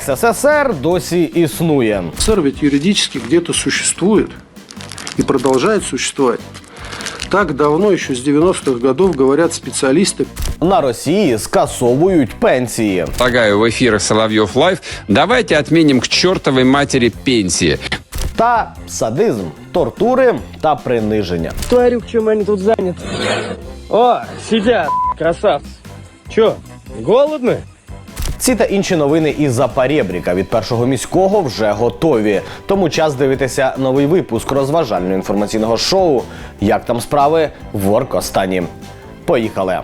СССР досі існує. СССР ведь юридически где-то существует и продолжает существовать. Так давно, еще с 90-х годов, говорят специалисты, На Росії скасовують пенсії. Предлагаю в эфирах Соловьев Лайв. Давайте отменим к чертовой матери пенсии. Та садизм, тортури та приниження. Тварюк, чем они тут заняты? О, сидят, красавцы. Чё, голодны? Ці та інші новини із Запаребріка від першого міського вже готові. Тому час дивитися новий випуск розважального інформаційного шоу. Як там справи в Оркостані. Поїхали.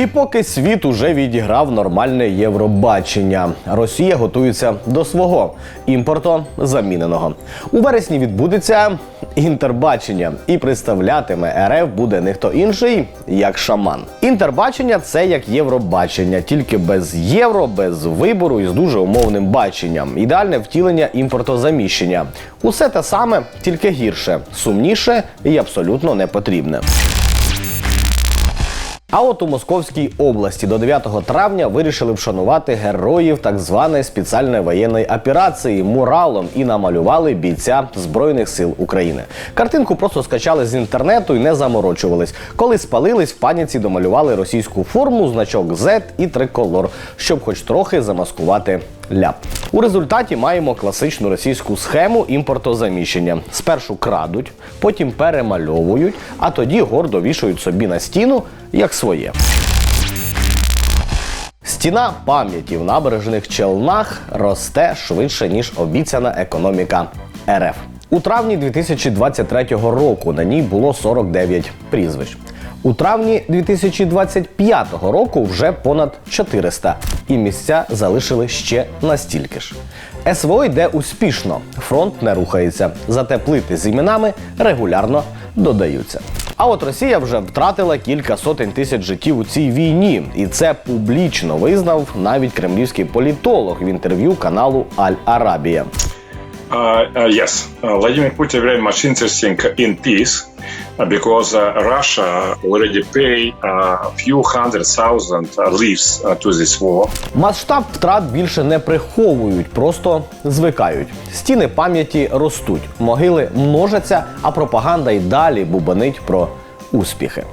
І поки світ уже відіграв нормальне Євробачення, Росія готується до свого імпорто заміненого. У вересні відбудеться інтербачення, і представлятиме РФ буде не хто інший, як шаман. Інтербачення це як Євробачення, тільки без євро, без вибору і з дуже умовним баченням. Ідеальне втілення імпортозаміщення. Усе те саме, тільки гірше, сумніше і абсолютно не потрібне. А от у Московській області до 9 травня вирішили вшанувати героїв так званої спеціальної воєнної операції муралом і намалювали бійця Збройних сил України. Картинку просто скачали з інтернету і не заморочувались. Коли спалились, в паніці домалювали російську форму, значок Z і триколор, щоб хоч трохи замаскувати ляп. У результаті маємо класичну російську схему імпортозаміщення. Спершу крадуть, потім перемальовують, а тоді гордо вішають собі на стіну як своє. Стіна пам'яті в набережних Челнах росте швидше, ніж обіцяна економіка РФ. У травні 2023 року на ній було 49 прізвищ. У травні 2025 року вже понад 400, і місця залишили ще настільки ж. СВО йде успішно, фронт не рухається, зате плити з іменами регулярно додаються. А от Росія вже втратила кілька сотень тисяч життів у цій війні, і це публічно визнав навіть кремлівський політолог в інтерв'ю каналу Аль Арабія. Uh, uh, yes, uh, Vladimir Putin very much interesting in peace uh, because uh, Russia already pay uh, a few hundred thousand uh, lives uh, to this war. Масштаб втрат більше не приховують, просто звикають. Стіни пам'яті ростуть, могили множаться, а пропаганда й далі бубанить про успіхи.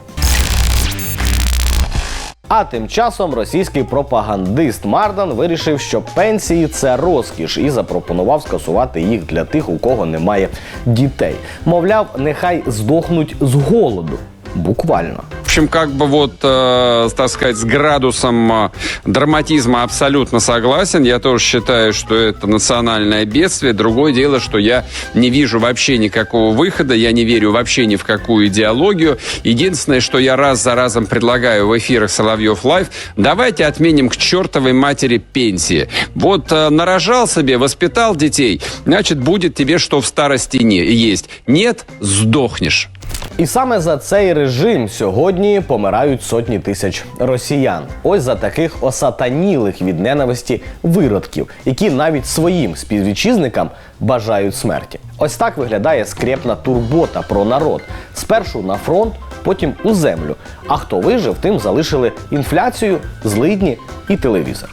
А тим часом російський пропагандист Мардан вирішив, що пенсії це розкіш, і запропонував скасувати їх для тих, у кого немає дітей. Мовляв, нехай здохнуть з голоду. Буквально. Общем, как бы вот, э, так сказать, с градусом э, драматизма абсолютно согласен. Я тоже считаю, что это национальное бедствие. Другое дело, что я не вижу вообще никакого выхода, я не верю вообще ни в какую идеологию. Единственное, что я раз за разом предлагаю в эфирах Соловьев Лайв, давайте отменим к чертовой матери пенсии. Вот э, нарожал себе, воспитал детей, значит, будет тебе что в старости не есть. Нет, сдохнешь. І саме за цей режим сьогодні помирають сотні тисяч росіян. Ось за таких осатанілих від ненависті виродків, які навіть своїм співвітчизникам бажають смерті. Ось так виглядає скрепна турбота про народ. Спершу на фронт, потім у землю. А хто вижив, тим залишили інфляцію, злидні і телевізор.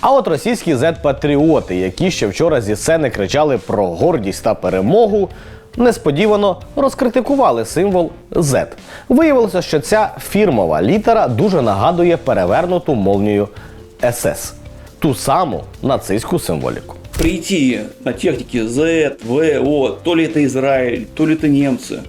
А от російські зет-патріоти, які ще вчора зі сцени кричали про гордість та перемогу, несподівано розкритикували символ Z. Виявилося, що ця фірмова літера дуже нагадує перевернуту молнію СС, ту саму нацистську символіку. прийти на технике Z, В, О, то ли это Израиль, то ли это немцы,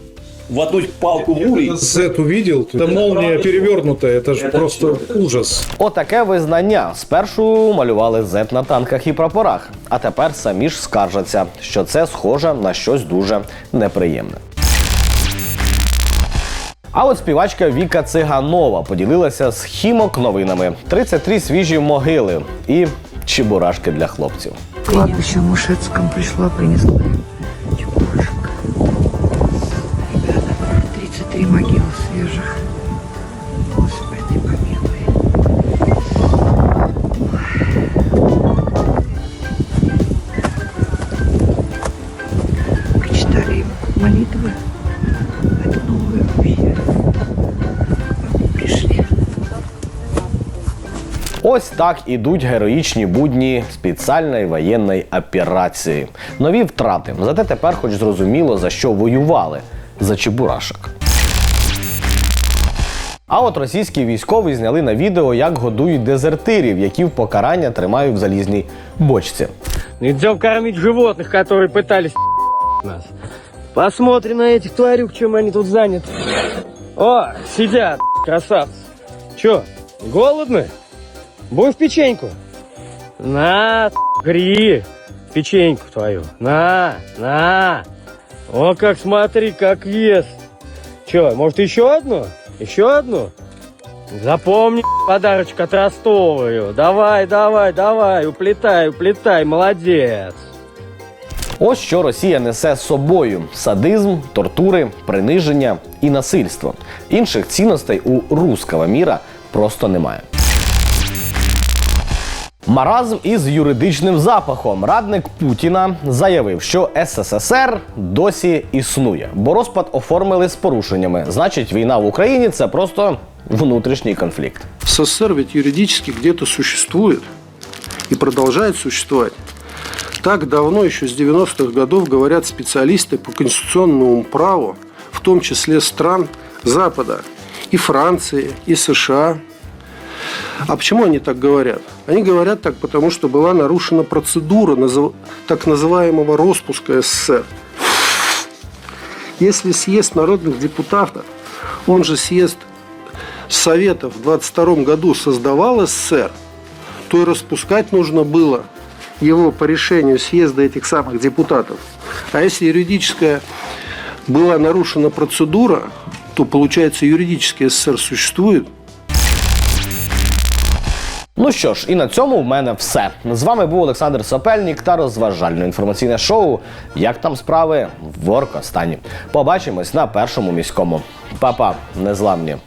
воткнуть палку в улей. Z увидел, это молния перевернутая, это же Это просто ужас. Отаке визнання. Спершу малювали Z на танках і прапорах, а тепер самі ж скаржаться, що це схоже на щось дуже неприємне. А от співачка Віка Циганова поділилася з хімок новинами: 33 свіжі могили і чебурашки для хлопців. кладбище в Мушецком пришла, принесла 33 могилы свежих. Господи, помилуй. Прочитали им молитвы. Это новое вообще. Пришли. Ось так ідуть героїчні будні спеціальної воєнної операції. Нові втрати. Зате тепер, хоч зрозуміло, за що воювали за чебурашок. А от російські військові зняли на відео, як годують дезертирів, які в покарання тримають в залізній бочці. Идем кормить животных, которые пытались нас. Посмотрим на этих тварюк, чем они тут заняты. О, сидят, красавцы. Че, голодны? Будешь печеньку? На, гри, печеньку твою. На, на. О, как смотри, как ест. Че, может еще одну? Еще одну? Запомни, подарочек от Ростовую. Давай, давай, давай, уплетай, уплетай, молодец. Ось що Росія несе з собою: садизм, тортури, приниження і насильство. Інших цінностей у руского міра просто немає. Маразм із юридичним запахом. Радник Путіна заявив, що СССР досі існує, бо розпад оформили з порушеннями. Значить, війна в Україні це просто внутрішній конфлікт. СССР ведь юридически где-то существует и продолжает существовать. Так давно, еще с 90-х годов, говорят специалисты по конституционному праву, в том числе стран Запада, и Франции, и США. А почему они так говорят? Они говорят так, потому что была нарушена процедура так называемого распуска СССР. Если съезд народных депутатов, он же съезд Советов в 22 году создавал СССР, то и распускать нужно было его по решению съезда этих самых депутатов. А если юридическая была нарушена процедура, то получается юридически СССР существует, Ну що ж, і на цьому в мене все. З вами був Олександр Сапельник та розважальне інформаційне шоу Як там справи в Оркостані. Побачимось на першому міському. Па-па, незламні.